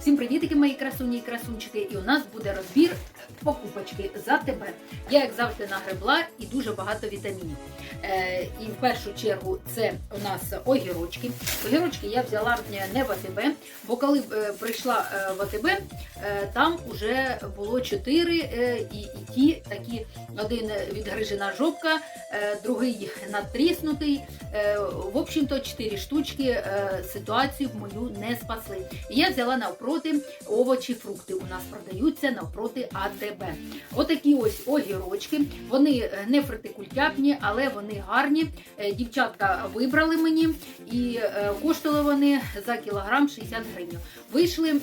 Всім привітики, мої красуні і красунчики! І у нас буде розбір покупочки за тебе. Я, як завжди, нагребла і дуже багато вітамінів. Е, і в першу чергу це у нас огірочки. Огірочки я взяла е, не в АТБ, бо коли е, прийшла е, в АТБ, там вже було чотири е, і, і ті такі: один відгрижена жопка, другий натріснутий. В общем-то, чотири штучки ситуацію мою не спасли. І я взяла навпроти овочі, фрукти. У нас продаються навпроти АТБ. Отакі ось огірочки. Вони е, не фритикультяпні, але вони гарні. Е, Дівчатка вибрали мені і е, коштували вони за кілограм 60 гривень. Вийшли.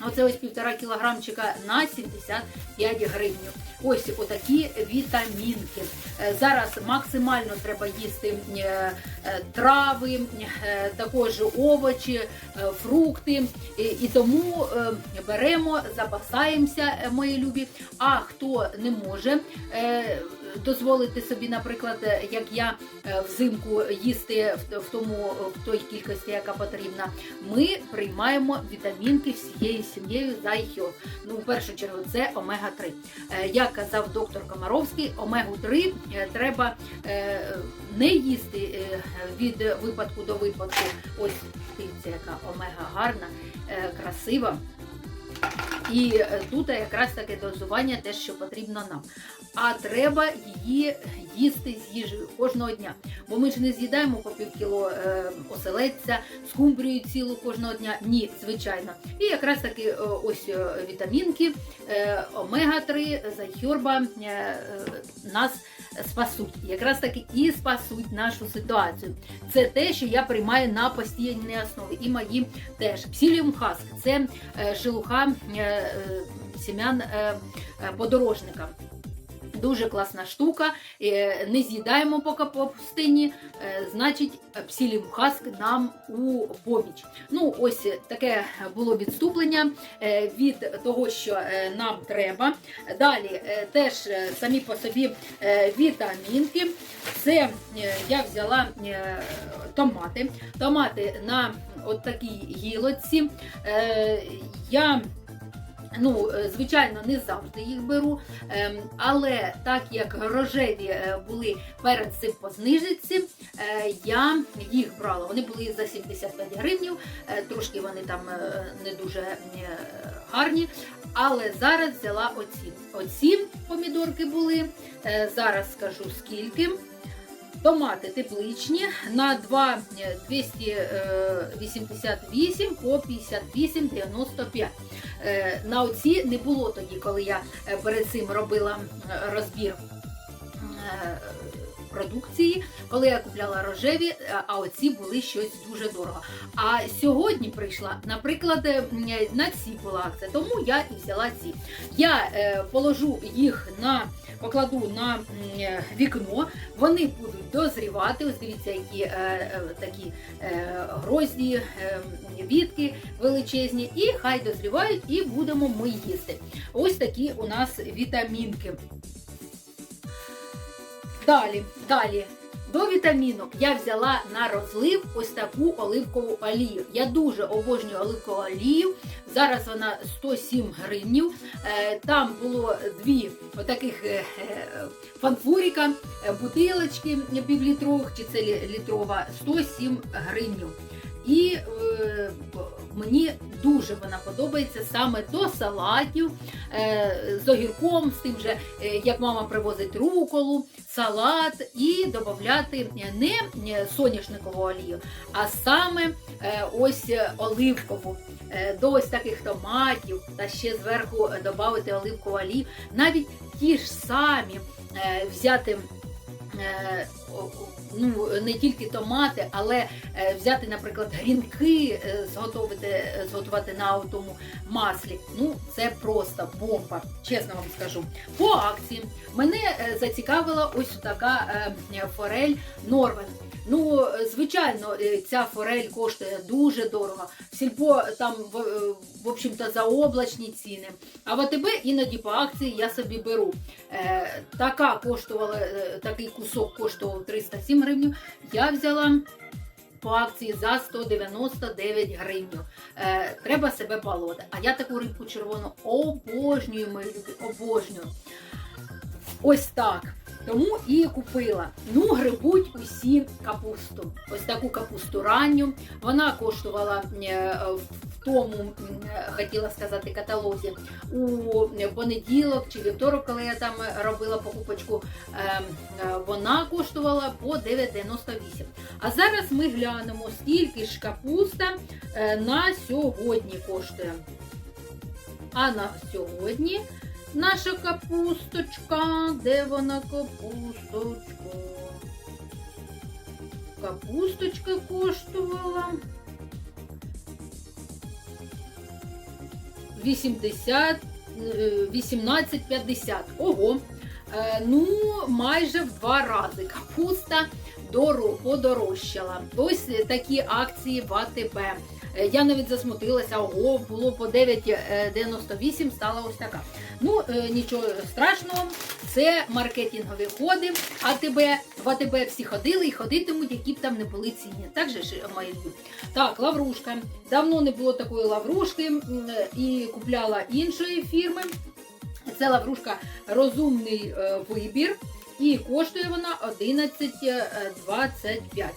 Оце ось півтора кілограмчика на 75 гривень. Ось отакі вітамінки. Е, Зараз максимально треба їсти е, е, трави, також овочі, фрукти. І, тому беремо, запасаємося, мої любі. А хто не може дозволити собі, наприклад, е, як я е, взимку їсти в, тому в той кількості, яка потрібна, ми приймаємо вітамінки всією сім'єю за IHO. Ну, в першу чергу, це омега 3 Е, Як казав доктор Комаровський, омегу 3 треба не їсти від випадку до випадку. Ось дивіться, яка омега гарна, красива. І е, тут якраз таке дозування, те, що потрібно нам. А треба її їсти з їжею кожного дня. Бо ми ж не з'їдаємо по пів кіло е, оселедця, скумбрію цілу кожного дня. Ні, звичайно. І якраз таки е, ось е, вітамінки, е, омега-3, захьорба е, е, нас спасуть. Якраз таки і спасуть нашу ситуацію. Це те, що я приймаю на постійній основі. І мої теж. Псіліум хаск це шелуха сім'ян подорожника. Дуже класна штука. Е, Не з'їдаємо поки по пустині, е, значить, псілім хаск нам у поміч. Ну, ось таке було відступлення е, від того, що нам треба. Далі теж самі по собі вітамінки. Це я взяла томати. Томати на от такій гілочці. Е, Я Ну, е, звичайно, не завжди їх беру, ем, але так як рожеві е, були перед цим по знижці, е, я їх брала. Вони були за 75 гривень, е, трошки вони там не дуже гарні. Але зараз взяла оці. Оці помідорки були. Зараз скажу скільки. Томати тепличні на 2 е, 288 по 58,95. Е, На оці не було тоді, коли я е, перед цим робила е, розбір е, продукції, коли я купляла рожеві, е, а оці були щось дуже дорого. А сьогодні прийшла, наприклад, е, на ці була акція, тому я і взяла ці. Я е, положу їх на покладу на е, вікно, вони будуть дозрівати. Ось дивіться, які е, е, такі е, грозді, е, вітки величезні, і хай дозрівають, і будемо ми їсти. Ось такі у нас вітамінки. Далі, далі. До вітамінок я взяла на розлив ось таку оливкову олію. Я дуже обожнюю оливкову олію. Зараз вона 107 гривнів. Е, Там було дві отаких е, е, фанфуріка, бутилочки півлітрових, чи це літрова, 107 гривнів. І мені дуже вона подобається саме до салатів е, з огірком, з тим же, е, як мама привозить руколу, салат і додати не соняшникову олію, а саме е, ось оливкову. До ось таких томатів та ще зверху додати оливкову олію. Навіть ті ж самі взяти. Е, Ну, не тільки томати, але е, взяти, наприклад, грінки, е, зготовити, е, зготувати на тому маслі. Ну, це просто бомба, чесно вам скажу. По акції мене зацікавила ось така форель Норвен. Ну, звичайно, е, ця форель коштує дуже дорого. В сільпо там в, е, в общем-то заоблачні ціни. А в АТБ іноді по акції я собі беру. Е, така коштувала, такий кусок коштував 307 гривень. Я взяла по акції за 199 гривень. Е, треба себе балувати. А я таку рибку червону обожнюю, мої любі, обожнюю. Ось так. Тому і купила. Ну, грибуть усі капусту. Ось таку капусту ранню. Вона коштувала е, в тому, е, хотіла сказати, каталозі у понеділок чи вівторок, коли я там робила покупочку, е, е, вона коштувала по 9,98. А зараз ми глянемо, скільки ж капуста е, на сьогодні коштує. А на сьогодні наша капусточка. Де вона капусточка? Капусточка коштувала 80, е, 18,50. Ого. Е, Ну, майже в два рази капуста подорожчала. Ось такі акції в АТБ. Е, Я навіть засмутилася, ого, було по 9,98, стала ось така. Ну, е, нічого страшного, це маркетингові ходи. АТБ, в АТБ всі ходили і ходитимуть, які б там не були ціні. Так же ж, мої любі. Так, лаврушка. Давно не було такої лаврушки е, і купляла іншої фірми. Це лаврушка розумний е, вибір. І коштує вона 11,25.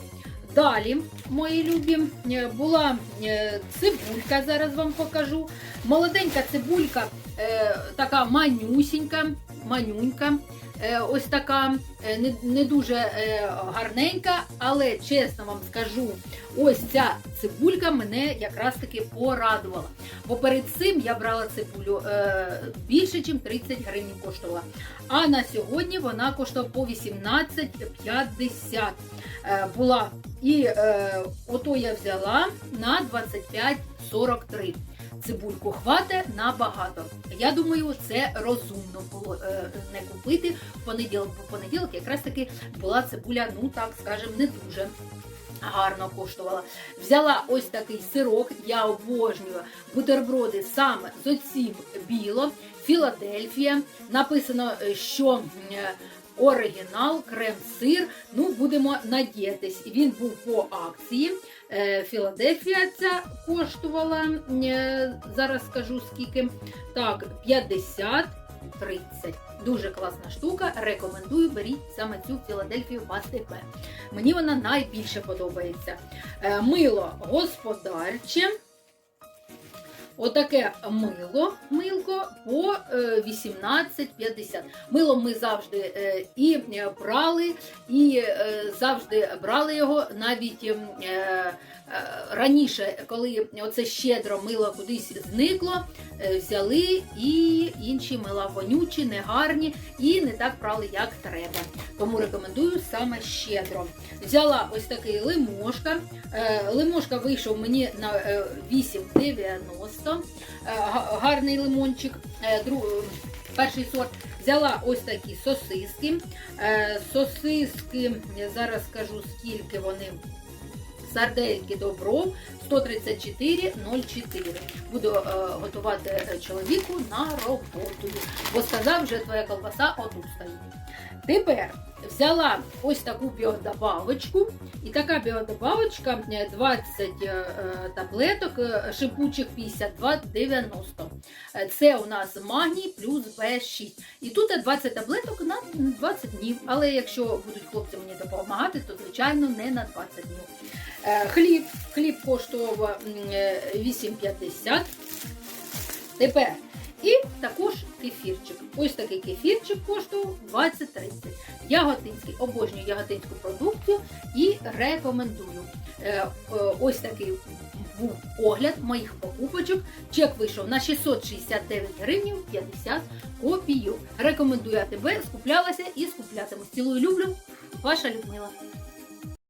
Далі, мої любі, е, була е, цибулька, зараз вам покажу. Молоденька цибулька, е, така манюсінька, манюнька. Е, Ось така е, не, не дуже е, гарненька, але чесно вам скажу, ось ця цибулька мене якраз таки порадувала. Бо перед цим я брала цибулю більше, ніж 30 гривень коштувала. А на сьогодні вона коштує по 18,50 е, була. І ото я взяла на 25,43. Цибульку хватить набагато. Я думаю, це розумно було е, не купити в понеділок, бо понеділок якраз таки була цибуля, ну так скажем, не дуже. Гарно коштувала. Взяла ось такий сирок, я обожнюю бутерброди саме з оцім біло, Філадельфія. Написано, е, що е, оригінал, крем-сир. Ну, будемо надіятись. Він був по акції. Е, Філадельфія ця коштувала, е, зараз скажу скільки. Так, 50. 30. Дуже класна штука. Рекомендую, беріть саме цю Філадельфію в Мені вона найбільше подобається. Е, Мило господарче. Отаке мило, милко по е, 18,50. Мило ми завжди е, і е, брали, і е, завжди брали його навіть ем, е, е, раніше, коли оце щедро мило кудись зникло, е, взяли і інші мила вонючі, негарні і не так прали, як треба. Тому рекомендую саме щедро. Взяла ось такий лимошка. Е, Лимошка вийшов мені на е, 8,90. Е, Гарний лимончик. Перший сорт взяла ось такі сосиски. Сосиски, зараз скажу, скільки вони. Сардельки добро 134,04. Буду е, готувати е, чоловіку на роботу. Бо сказав, вже твоя колбаса отут стоїть. Тепер взяла ось таку біодобавочку. І така біодобавочка е, 20 е, е, таблеток шипучих 52,90. Е, Це у нас магній плюс Б6. І тут 20 таблеток на 20 днів. Але якщо будуть хлопці мені допомагати, то звичайно не на 20 днів. Е, Хліб. Хліб коштував м, е, 8,50. Тепер. І також кефірчик. Ось такий кефірчик коштував 20-30. Яготинський, обожнюю яготинську продукцію і рекомендую. Е, Ось такий був огляд моїх покупочок. Чек вийшов на 669 гривень 50 копійок. Рекомендую АТБ, скуплялася і скуплятимусь. Цілую люблю, ваша Людмила.